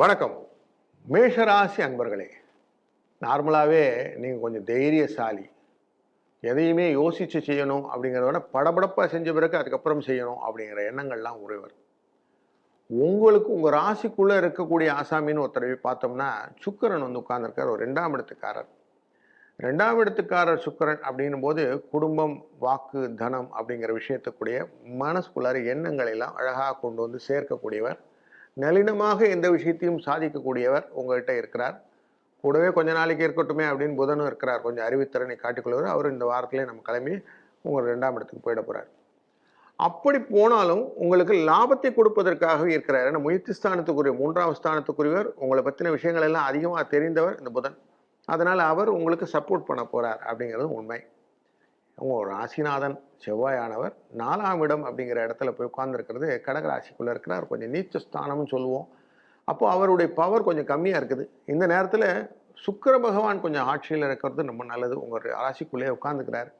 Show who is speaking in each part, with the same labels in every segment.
Speaker 1: வணக்கம். மேஷராசி அன்பர்களே நார்மலாகவே நீங்கள் கொஞ்சம் தைரியசாலி. எதையுமே யோசித்து செய்யணும் அப்படிங்கிறத விட படபடப்பாக செஞ்ச பிறகு அதுக்கப்புறம் செய்யணும் அப்படிங்கிற எண்ணங்கள்லாம் உறைவர் உங்களுக்கு உங்கள் ராசிக்குள்ளே இருக்கக்கூடிய ஆசாமின்னு ஒருத்தரவை பார்த்தோம்னா சுக்கரன் வந்து உட்கார்ந்துருக்கார் ஒரு ரெண்டாம் இடத்துக்காரர். ரெண்டாம் இடத்துக்காரர் சுக்கிரன் அப்படின்னும் போது குடும்பம் வாக்கு தனம் அப்படிங்கிற விஷயத்துக்குடைய மனசுக்குள்ளார எண்ணங்களை எல்லாம் அழகாக கொண்டு வந்து சேர்க்கக்கூடியவர். நளினமாக எந்த விஷயத்தையும் சாதிக்கக்கூடியவர் உங்கள்கிட்ட இருக்கிறார். கூடவே கொஞ்ச நாளைக்கு இருக்கட்டுமே அப்படின்னு புதனும் இருக்கிறார். கொஞ்சம் அறிவுத்திறனை காட்டிக்கொள்வார். அவர் இந்த வாரத்திலே நம்ம கிளம்பி உங்கள் ரெண்டாம் இடத்துக்கு போயிட போகிறார் அப்படி போனாலும் உங்களுக்கு லாபத்தை கொடுப்பதற்காகவே இருக்கிறார். ஏன்னா முயற்சி ஸ்தானத்துக்குரிய மூன்றாம் ஸ்தானத்துக்குரியவர் உங்களை பற்றின விஷயங்கள் எல்லாம் அதிகமாக தெரிந்தவர் இந்த புதன். அதனால் அவர் உங்களுக்கு சப்போர்ட் பண்ண போகிறார் அப்படிங்கிறது உண்மை. உங்கள் ராசிநாதன் செவ்வாயானவர் நாலாம் இடம் அப்படிங்கிற இடத்துல போய் உட்கார்ந்துருக்கிறது கடகராசிக்குள்ளே இருக்கிறார். கொஞ்சம் நீச்ச ஸ்தானம்னு சொல்லுவோம். அப்போ அவருடைய பவர் கொஞ்சம் கம்மியாக இருக்குது. இந்த நேரத்தில் சுக்கர பகவான் கொஞ்சம் ஆட்சியில் இருக்கிறது ரொம்ப நல்லது. உங்கள் ராசிக்குள்ளேயே உட்காந்துக்கிறார்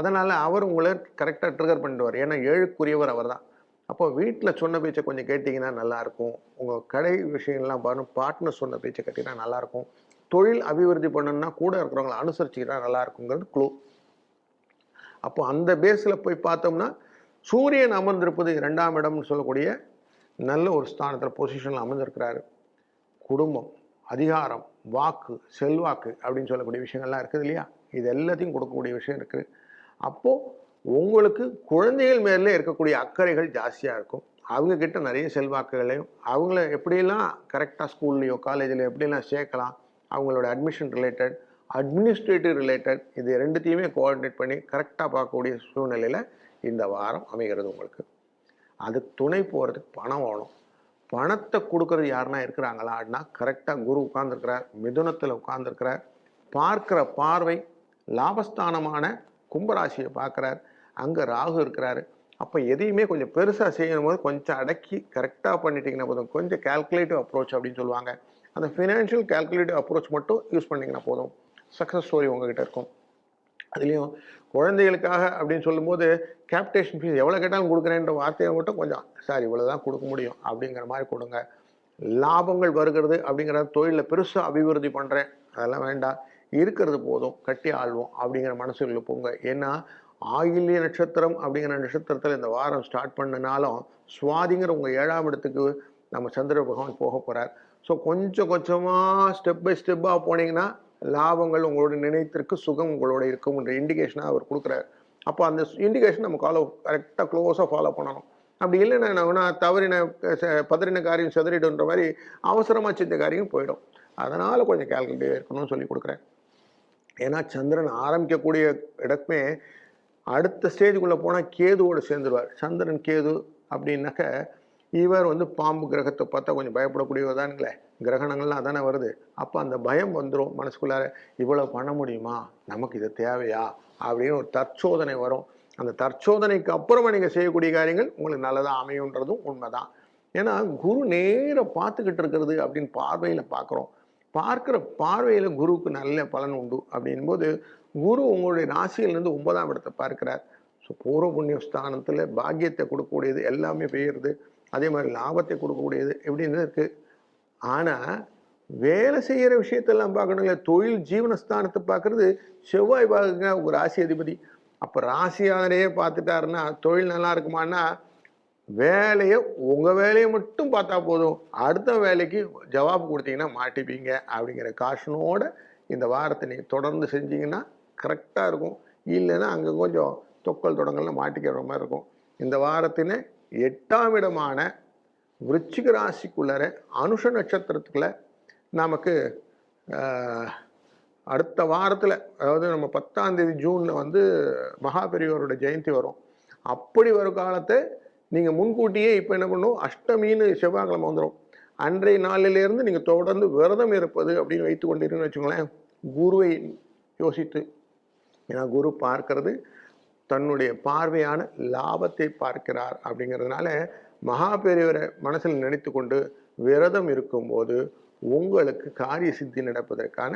Speaker 1: அதனால் அவர் உங்களை கரெக்டாக ட்ரிகர் பண்ணிடுவார். ஏன்னா ஏழுக்குரியவர் அவர் தான் அப்போ வீட்டில் சொன்ன பேச்சை கொஞ்சம் கேட்டிங்கன்னா நல்லாயிருக்கும். உங்கள் கடை விஷயங்கள்லாம் பாருங்க பார்ட்னர் சொன்ன பேச்சை கேட்டிங்கன்னா நல்லாயிருக்கும். தொழில் அபிவிருத்தி பண்ணணும்னா கூட இருக்கிறவங்களை அனுசரிச்சிக்கிட்டா நல்லா இருக்குங்கிறது அப்போ அந்த பேஸில் போய் பார்த்தோம்னா சூரியன் அமர்ந்திருப்பது இரண்டாம் இடம்னு சொல்லக்கூடிய நல்ல ஒரு ஸ்தானத்தில் பொசிஷனில் அமர்ந்திருக்கிறாரு. குடும்பம் அதிகாரம் வாக்கு செல்வாக்கு அப்படின்னு சொல்லக்கூடிய விஷயங்கள்லாம் இருக்குது இல்லையா? இது எல்லாத்தையும் கொடுக்கக்கூடிய விஷயம் இருக்குது அப்போது உங்களுக்கு குழந்தைகள் மேலே இருக்கக்கூடிய அக்கறைகள் ஜாஸ்தியாக இருக்கும். அவங்கக்கிட்ட நிறைய செல்வாக்குகளையும் அவங்கள எப்படியெல்லாம் கரெக்டாக ஸ்கூல்லையோ காலேஜ்லையோ எப்படிலாம் சேர்க்கலாம் அவங்களோட அட்மிஷன் ரிலேட்டட் அட்மினிஸ்ட்ரேட்டிவ் ரிலேட்டட் இது ரெண்டுத்தையுமே கோஆர்டினேட் பண்ணி கரெக்டாக பார்க்கக்கூடிய சூழ்நிலையில் இந்த வாரம் அமைகிறது உங்களுக்கு. அதுக்கு துணை போகிறதுக்கு பணம் வேணும். பணத்தை கொடுக்கறது யாருன்னா இருக்கிறாங்களா அப்படின்னா கரெக்டாக குரு உட்கார்ந்துருக்கிறார் மிதுனத்தில் உட்கார்ந்துருக்கிறார் பார்க்குற பார்வை லாபஸ்தானமான கும்பராசியை பார்க்குறார். அங்கே ராகு இருக்கிறாரு. அப்போ எதையுமே கொஞ்சம் பெருசாக செய்யணும் போது கொஞ்சம் அடக்கி கரெக்டாக பண்ணிட்டீங்கன்னா போதும். கொஞ்சம் கால்குலேட்டிவ் அப்ரோச் அப்படின்னு சொல்லுவாங்க. அந்த ஃபினான்ஷியல் கால்குலேட்டிவ் அப்ரோச் மட்டும் யூஸ் பண்ணிங்கன்னா போதும். சக்ஸஸ் ஸ்டோரி உங்ககிட்ட இருக்கும். அதுலேயும் குழந்தைகளுக்காக அப்படின்னு சொல்லும்போது கேப்டேஷன் ஃபீஸ் எவ்வளோ கேட்டாலும் கொடுக்குறேன்ற வார்த்தையை மட்டும் கொஞ்சம் சார் இவ்வளோ தான் கொடுக்க முடியும். அப்படிங்கிற மாதிரி கொடுங்க. லாபங்கள் வருகிறது அப்படிங்கிற தொழிலில் பெருசாக அபிவிருத்தி பண்ணுறேன் அதெல்லாம் வேண்டாம். இருக்கிறது போதும். கட்டி ஆள்வோம் அப்படிங்கிற மனசுக்குள்ளே போங்க. ஏன்னா ஆயில்ய நட்சத்திரம் அப்படிங்கிற நட்சத்திரத்தில் இந்த வாரம் ஸ்டார்ட் பண்ணனாலும் சுவாதிங்கிற உங்கள் ஏழாம் இடத்துக்கு நம்ம சந்திர பகவான் போக போகிறார் ஸோ கொஞ்சம் கொஞ்சமாக ஸ்டெப் பை ஸ்டெப்பாக போனீங்கன்னா லாபங்கள் உங்களோட நினைத்திற்கு சுகம் உங்களோட இருக்கும்ன்ற இண்டிகேஷனாக அவர் கொடுக்குறாரு. அப்போ அந்த இண்டிகேஷன் நம்ம ஃபாலோ கரெக்டாக க்ளோஸாக ஃபாலோ பண்ணணும். அப்படி இல்லைன்னா என்ன தவறின பதறின காரியம் செதறிடுன்ற மாதிரி அவசரமாக செஞ்ச காரியம் போயிடும். அதனால் கொஞ்சம் கேல்குலேட்டிவாக இருக்கணும்னு சொல்லி கொடுக்குறேன் ஏன்னா சந்திரன் ஆரம்பிக்கக்கூடிய இடமே அடுத்த ஸ்டேஜுக்குள்ளே போனால் கேதுவோடு சேர்ந்துருவார். சந்திரன் கேது அப்படின்னாக்க இவர் வந்து பாம்பு கிரகத்தை பார்த்தா கொஞ்சம் பயப்படக்கூடியவர் தானுங்களே கிரகணங்கள்லாம் அதானே வருது. அப்போ அந்த பயம் வந்துடும் மனசுக்குள்ளார இவ்வளோ பண்ண முடியுமா? நமக்கு இது தேவையா? அப்படின்னு ஒரு தற்சோதனை வரும். அந்த தற்சோதனைக்கு அப்புறமா நீங்கள் செய்யக்கூடிய காரியங்கள் உங்களுக்கு நல்லதாக அமையுன்றதும் உண்மைதான். ஏன்னா குரு நேராக பார்த்துக்கிட்டு இருக்கிறது அப்படின்னு பார்வையில் பார்க்குறோம். பார்க்குற பார்வையில் குருவுக்கு நல்ல பலன் உண்டு அப்படின்போது குரு உங்களுடைய ராசியிலிருந்து ஒன்பதாம் இடத்தை பார்க்கிறார். ஸோ பூர்வ புண்ணிய ஸ்தானத்தில் பாக்கியத்தை கொடுக்கக்கூடியது எல்லாமே பெய்யுறது. அதே மாதிரி லாபத்தை கொடுக்கக்கூடியது எப்படின்னு இருக்குது ஆனால் வேலை செய்கிற விஷயத்தெல்லாம் பார்க்கணும் இல்லை தொழில் ஜீவனஸ்தானத்தை பார்க்குறது செவ்வாய் பார்க்குங்க உங்கள் ராசி அதிபதி. அப்போ ராசியாதனையே பார்த்துட்டாருன்னா தொழில் நல்லா இருக்குமான்னா வேலையை உங்கள் வேலையை மட்டும் பார்த்தா போதும். அடுத்த வேலைக்கு ஜவாப் கொடுத்தீங்கன்னா மாட்டிப்பீங்க அப்படிங்கிற காஷனோட இந்த வாரத்தை நீங்கள் தொடர்ந்து செஞ்சீங்கன்னா கரெக்டாக இருக்கும். இல்லைன்னா அங்கே கொஞ்சம் தொக்கல் தொடங்கல்ல மாட்டிக்கிற மாதிரி இருக்கும். இந்த வாரத்தினே எட்டாம் இடமான விருச்சிக ராசிக்குள்ளற அனுஷ நட்சத்திரத்துக்குள்ள நமக்கு அடுத்த வாரத்தில் அதாவது நம்ம பத்தாம் தேதி ஜூனில் வந்து மகாபெரியோரோட ஜெயந்தி வரும். அப்படி வரும் காலத்தை நீங்கள் முன்கூட்டியே இப்போ என்ன பண்ணும்? அஷ்டமின்னு செவ்வாய்க்கிழமை வந்துடும் அன்றைய நாளிலேருந்து நீங்கள் தொடர்ந்து விரதம் இருப்பது அப்படின்னு வைத்து கொண்டிருக்குன்னு வச்சுக்கோங்களேன் குருவை யோசித்து ஏன்னா குரு பார்க்கறது தன்னுடைய பார்வையான லாபத்தை பார்க்கிறார் அப்படிங்கிறதுனால மகா பெரியவரை மனசில் நினைத்து கொண்டு விரதம் இருக்கும்போது உங்களுக்கு காரிய சித்தி நடப்பதற்கான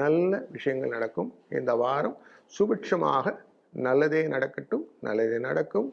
Speaker 1: நல்ல விஷயங்கள் நடக்கும். இந்த வாரம் சுபிட்சமாக நல்லதே நடக்கட்டும் நல்லதே நடக்கும்.